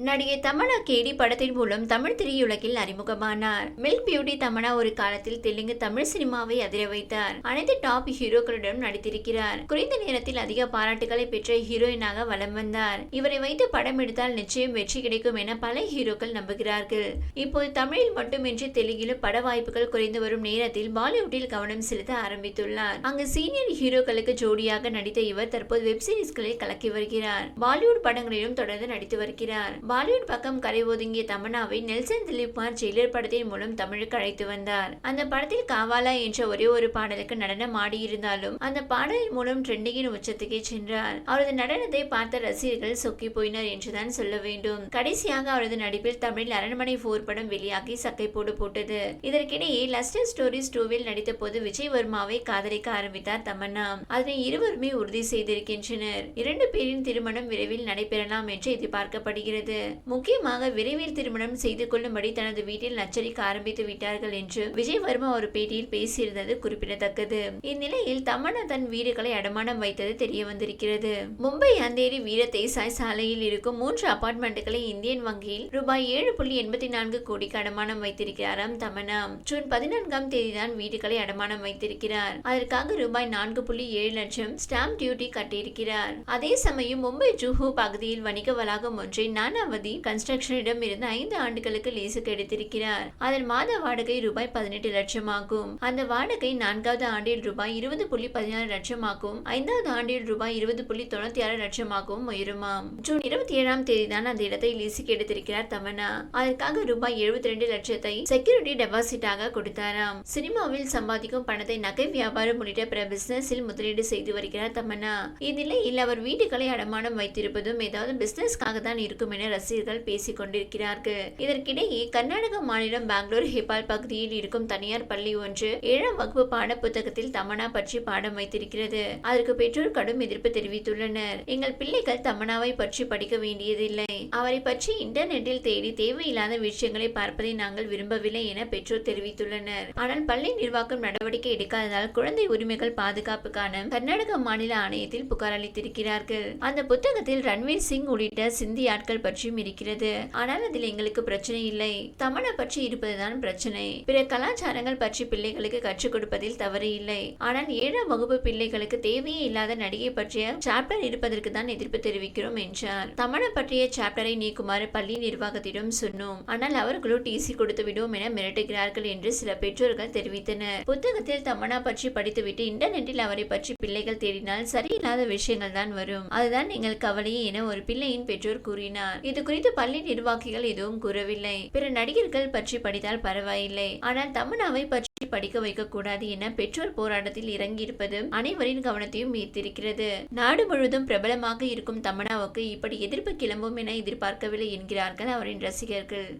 நடிகை தமனா கேடி படத்தின் மூலம் தமிழ் திரையுலகில் அறிமுகமானார். மில்க் பியூட்டி தமனா ஒரு காலத்தில் தெலுங்கு தமிழ் சினிமாவை அதிர வைத்தார். அனைத்து டாப் ஹீரோக்களிடம் நடித்திருக்கிறார். குறைந்த நேரத்தில் அதிக பாராட்டுகளை பெற்ற ஹீரோயினாக வலம் வந்தார். இவரை வைத்து படம் எடுத்தால் நிச்சயம் வெற்றி கிடைக்கும் என பல ஹீரோக்கள் நம்புகிறார்கள். இப்போது தமிழில் மட்டுமின்றி தெலுங்கிலும் பட வாய்ப்புகள் குறைந்து வரும் நேரத்தில் பாலிவுட்டில் கவனம் செலுத்த ஆரம்பித்துள்ளார். அங்கு சீனியர் ஹீரோக்களுக்கு ஜோடியாக நடித்த இவர் தற்போது வெப் சீரிஸ்களில் கலக்கி வருகிறார். பாலிவுட் படங்களிலும் தொடர்ந்து நடித்து வருகிறார். பாலிவுட் பக்கம் கரை ஒதுங்கிய தமன்னாவை நெல்சன் திலீப்குமார் ஜெயிலர் படத்தின் மூலம் தமிழுக்கு அழைத்து வந்தார். அந்த படத்தில் காவாலா என்ற ஒரே ஒரு பாடலுக்கு நடனம் ஆடியிருந்தாலும் அந்த பாடலின் மூலம் ட்ரெண்டிங்கின் உச்சத்துக்கே சென்றார். அவரது நடனத்தை பார்த்த ரசிகர்கள் சொக்கி போயினர் என்றுதான் சொல்ல வேண்டும். கடைசியாக அவரது நடிப்பில் தமிழில் அரண்மனை போர் படம் வெளியாகி சக்கை போடு போட்டது. இதற்கிடையே லஸ்டர் ஸ்டோரிஸ் டூவில் நடித்த போது விஜய் வர்மாவை காதலிக்க ஆரம்பித்தார் தமன்னா. அதனை இருவருமே உறுதி செய்திருக்கின்றனர். இரண்டு பேரின் திருமணம் விரைவில் நடைபெறலாம் என்று எதிர்பார்க்கப்படுகிறது. முக்கியமாக விரைவில் திருமணம் செய்து கொள்ளும்படி தனது வீட்டில் நச்சரிக்க ஆரம்பித்து விட்டார்கள் என்று விஜய் வர்மா ஒரு பேட்டியில் பேசியிருந்தது குறிப்பிடத்தக்கது. இந்நிலையில் தமன்னா தன் வீடுகளை அடமானம் வைத்தது தெரிய வந்திருக்கிறது மும்பை அந்தேரி வீர தேசாய் சாலையில் இருக்கும் மூன்று அபார்ட்மெண்ட்டுகளை இந்தியன் வங்கியில் ரூபாய் ஏழு புள்ளி எண்பத்தி நான்கு கோடிக்கு அடமானம் வைத்திருக்கிறாராம் தமனா ஜூன் பதினான்காம் தேதி தான் வீடுகளை அடமானம் வைத்திருக்கிறார். அதற்காக ரூபாய் நான்கு புள்ளி ஏழு லட்சம் ஸ்டாம்ப் டியூட்டி கட்டியிருக்கிறார். அதே சமயம் மும்பை ஜூஹு பகுதியில் வணிக வளாகம் ஒன்றை நானா நானாவதி கன்ஸ்ட்ரக்ஷனிடம் இருந்து ஐந்து ஆண்டுகளுக்கு லீஸுக்கு எடுத்திருக்கிறார். அதன் மாத வாடகை ரூபாய் பதினெட்டு லட்சம் ஆகும் அந்த வாடகை நான்காவது ஆண்டில் ரூபாய் இருபது புள்ளி பதினாறு லட்சம் ஆகும் ஐந்தாவது ஆண்டில் ரூபாய் இருபது புள்ளி தொண்ணூத்தி ஆறு லட்சமாகவும் உயருமாம். ஜூன் இருபத்தி ஏழாம் தேதி தான் அந்த இடத்தை லீஸுக்கு எடுத்திருக்கிறார் தமனா அதற்காக ரூபாய் எழுபத்தி ரெண்டு லட்சத்தை செக்யூரிட்டி டெபாசிட்டாக கொடுத்தாராம். சினிமாவில் சம்பாதிக்கும் பணத்தை நகை வியாபாரம் உள்ளிட்ட பிற பிசினஸில் முதலீடு செய்து வருகிறார் தமனா இந்நிலையில் அவர் வீடுகளை அடமானம் வைத்திருப்பதும் ஏதாவது பிசினஸ்க்காக தான் இருக்கும் என ரசிகர்கள் பேசிக் கொண்டிருக்கிறார்கள் இதற்கிடையே கர்நாடக மாநிலம் பெங்களூர் ஹெபால் பகுதியில் இருக்கும் தனியார் பள்ளி ஒன்று ஏழாம் வகுப்பு பாட புத்தகத்தில் தமனா பற்றி பாடம் வைத்திருக்கிறது. அதற்கு பெற்றோர் கடும் எதிர்ப்பு தெரிவித்துள்ளனர். எங்கள் பிள்ளைகள் தமனாவை பற்றி படிக்க வேண்டியதில்லை. அவரை பற்றி இன்டர்நெட்டில் தேடி தேவையில்லாத விஷயங்களை பார்ப்பதை நாங்கள் விரும்பவில்லை என பெற்றோர் தெரிவித்துள்ளனர். ஆனால் பள்ளி நிர்வாகம் நடவடிக்கை எடுக்காததால் குழந்தை உரிமைகள் பாதுகாப்புக்கான கர்நாடக மாநில ஆணையத்தில் புகார் அளித்திருக்கிறார்கள். அந்த புத்தகத்தில் ரன்வீர் சிங் உள்ளிட்ட சிந்தி ஆட்கள் பற்றியும் இருக்கிறது. ஆனால் அதில் எங்களுக்கு பிரச்சனை இல்லை. தமிழை பற்றி இருப்பதுதான் பிரச்சனை. பிற கலாச்சாரங்கள் பற்றி பிள்ளைகளுக்கு கற்றுக் கொடுப்பதில் தவறு இல்லை. ஆனால் ஏழாம் வகுப்பு பிள்ளைகளுக்கு தேவையே இல்லாத நடிகை பற்றிய சாப்டர் இருப்பதற்கு தான் எதிர்ப்பு தெரிவிக்கிறோம் என்றார். தமிழை பற்றிய சாப்டரை நீக்குமாறு பள்ளி நிர்வாகத்திடம் சொன்னோம். ஆனால் அவர்களோ டிசி கொடுத்து விடுவோம் என மிரட்டுகிறார்கள் என்று சில பெற்றோர்கள் தெரிவித்தனர். புத்தகத்தில் தமனா பற்றி படித்துவிட்டு இன்டர்நெட்டில் அவரை பற்றி பிள்ளைகள் தேடினால் சரியில்லாத விஷயங்கள் தான் வரும். அதுதான் எங்கள் கவலையே என ஒரு பிள்ளையின் பெற்றோர் கூறினார். இது குறித்து பள்ளி நிர்வாகிகள் எதுவும் கூறவில்லை. பிற நடிகர்கள் பற்றி படித்தால் பரவாயில்லை. ஆனால் தமன்னாவை பற்றி படிக்க வைக்க கூடாது என பெற்றோர் போராட்டத்தில் இறங்கியிருப்பது அனைவரின் கவனத்தையும் ஈர்த்திருக்கிறது. நாடு முழுவதும் பிரபலமாக இருக்கும் தமனாவுக்கு இப்படி எதிர்ப்பு கிளம்பும் என எதிர்பார்க்கவில்லை என்கிறார்கள் அவரின் ரசிகர்கள்.